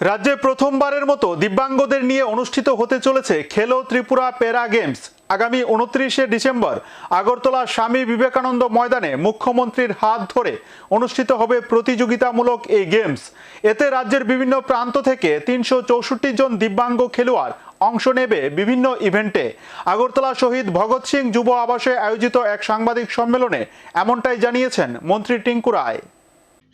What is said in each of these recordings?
রাজ্যে প্রথমবারের মতো দিব্যাঙ্গদের নিয়ে অনুষ্ঠিত হতে চলেছে খেলো ত্রিপুরা প্যারা গেমস। আগামী উনত্রিশে ডিসেম্বর আগরতলা স্বামী বিবেকানন্দ ময়দানে মুখ্যমন্ত্রীর হাত ধরে অনুষ্ঠিত হবে প্রতিযোগিতামূলক এই গেমস। এতে রাজ্যের বিভিন্ন প্রান্ত থেকে তিনশো চৌষট্টি জন দিব্যাঙ্গ খেলোয়াড় অংশ নেবে বিভিন্ন ইভেন্টে। আগরতলা শহীদ ভগৎ সিং যুব আবাসে আয়োজিত এক সাংবাদিক সম্মেলনে এমনটাই জানিয়েছেন মন্ত্রী টিঙ্কু রায়।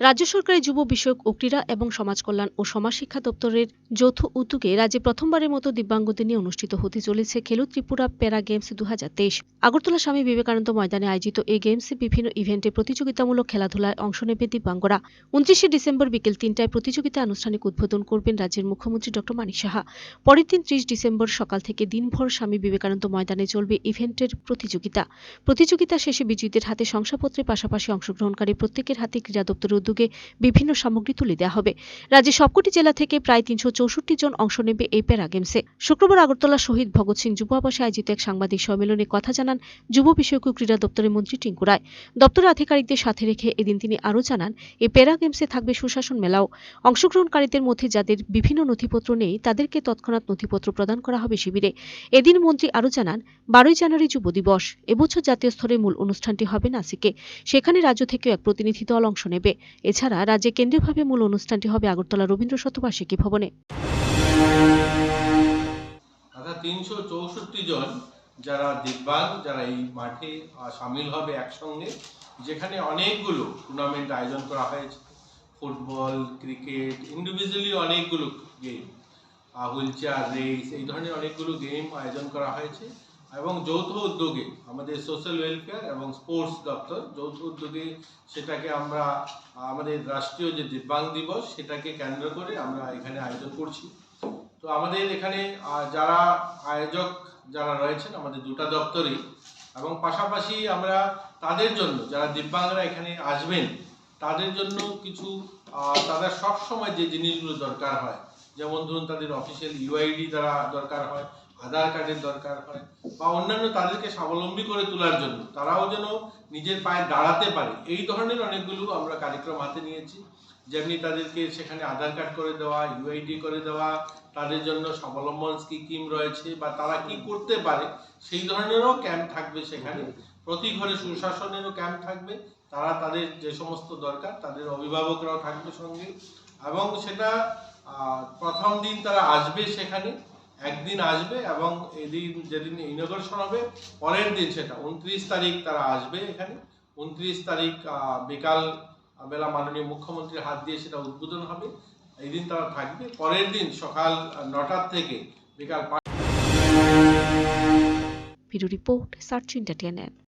রাজ্য সরকারের যুব বিষয়ক ও ক্রীড়া এবং সমাজ কল্যাণ ও সমাজ শিক্ষা দপ্তরের যৌথ উদ্যোগে রাজ্যে প্রথমবারের মতো দিব্যাঙ্গদের নিয়ে অনুষ্ঠিত হতে চলেছে খেলো ত্রিপুরা প্যারা গেমস দু হাজার তেইশ। আগরতলা স্বামী বিবেকানন্দ ময়দানে আয়োজিত এই গেমসে বিভিন্ন ইভেন্টে প্রতিযোগিতামূলক খেলাধুলায় অংশ নেবে দিব্যাঙ্গরা। উনত্রিশে ডিসেম্বর বিকেল তিনটায় প্রতিযোগিতা আনুষ্ঠানিক উদ্বোধন করবেন রাজ্যের মুখ্যমন্ত্রী ডক্টর মানিক সাহা। পরের দিন ত্রিশ ডিসেম্বর সকাল থেকে দিনভর স্বামী বিবেকানন্দ ময়দানে চলবে ইভেন্টের প্রতিযোগিতা। প্রতিযোগিতা শেষে বিজয়ীদের হাতে শংসাপত্রের পাশাপাশি অংশগ্রহণকারী প্রত্যেকের হাতে ক্রীড়া দপ্তরের উদ্যোগে বিভিন্ন সামগ্রী তুলে দেওয়া হবে। রাজ্যের সবকটি জেলা থেকে প্রায় তিনশো চৌষট্টি জন অংশ নেবে এই প্যারা গেমসে। শুক্রবার আগরতলা শহীদ ভগৎ সিং যুব আবাসে আয়োজিত এক সাংবাদিক সম্মেলনে কথা জানান যুব বিষয়ক ক্রীড়া দপ্তরের মন্ত্রী টিঙ্কু রায়। দপ্তরের আধিকারিকদের সাথে রেখে এদিন তিনি আরও জানান, এই প্যারা গেমসে থাকবে সুশাসন মেলাও। অংশগ্রহণকারীদের মধ্যে যাদের বিভিন্ন নথিপত্র নেই, তাদেরকে তৎক্ষণাৎ নথিপত্র প্রদান করা হবে শিবিরে। এদিন মন্ত্রী আরও জানান, বারোই জানুয়ারি যুব দিবস, এবছর জাতীয় স্তরে মূল অনুষ্ঠানটি হবে নাসিকে। সেখানে রাজ্য থেকেও এক প্রতিনিধি দল অংশ নেবে। এছাড়া রাজ্যে কেন্দ্রীয়ভাবে মূল অনুষ্ঠানটি হবে আগরতলা রবীন্দ্র শতবার্ষিকী ভবনে। জন যারা দিব্যাঙ্গ যারা এই মাঠে সামিল হবে একসঙ্গে, যেখানে অনেকগুলো টুর্নামেন্ট আয়োজন করা হয়েছে। ফুটবল, ক্রিকেট ইন্ডিভিজুয়ালি অনেকগুলো গেম হুইল চেয়ার, রেস, এই ধরনের অনেকগুলো গেম আয়োজন করা হয়েছে। এবং যৌথ উদ্যোগে, আমাদের সোশ্যাল ওয়েলফেয়ার এবং স্পোর্টস দপ্তর, যৌথ উদ্যোগে সেটাকে আমরা, আমাদের রাষ্ট্রীয় যে দিব্যাঙ্গ দিবস সেটাকে কেন্দ্র করে আমরা এখানে আয়োজন করছি। তো আমাদের এখানে যারা আয়োজক যারা রয়েছেন, আমাদের দুটা দপ্তরেই এবং পাশাপাশি আমরা তাদের জন্য, যারা দিব্যাঙ্গরা এখানে আসবেন, তাদের জন্য কিছু তাদের সব সময় যে জিনিসগুলো দরকার হয়, যেমন ধরুন তাদের অফিসিয়াল ইউআইডি দ্বারা দরকার হয় আধার কার্ডের দরকার হয় বা অন্যান্য তাদেরকে স্বাবলম্বী করে তোলার জন্য। তারাও যেন নিজের পায়ে দাঁড়াতে পারে। এই ধরনের অনেকগুলো আমরা কার্যক্রম হাতে নিয়েছি। যেমনি তাদেরকে সেখানে আধার কার্ড করে দেওয়া ইউআইডি করে দেওয়া, তাদের জন্য স্বাবলম্বন স্কিম রয়েছে বা তারা কি করতে পারে সেই ধরনেরও ক্যাম্প থাকবে সেখানে। প্রতি ঘরে সুশাসনেরও ক্যাম্প থাকবে। তারা তাদের যে সমস্ত দরকার তাদের অভিভাবকরাও থাকবে সঙ্গে। এবং সেটা প্রথম দিন তারা আসবে সেখানে। একদিন আসবে এবং এদিন যেদিন ইনগ্রেশন হবে, পরের দিন সেটা, উনত্রিশ তারিখ তারা আসবে এখানে। উনত্রিশ তারিখ বিকাল বেলা মাননীয় মুখ্যমন্ত্রীর হাত দিয়ে সেটা উদ্বোধন হবে। এই দিন তারা থাকবে। পরের দিন সকাল নটার থেকে বিকাল পাঁচ রিপোর্ট সার্চ ইন্টারটেনমেন্ট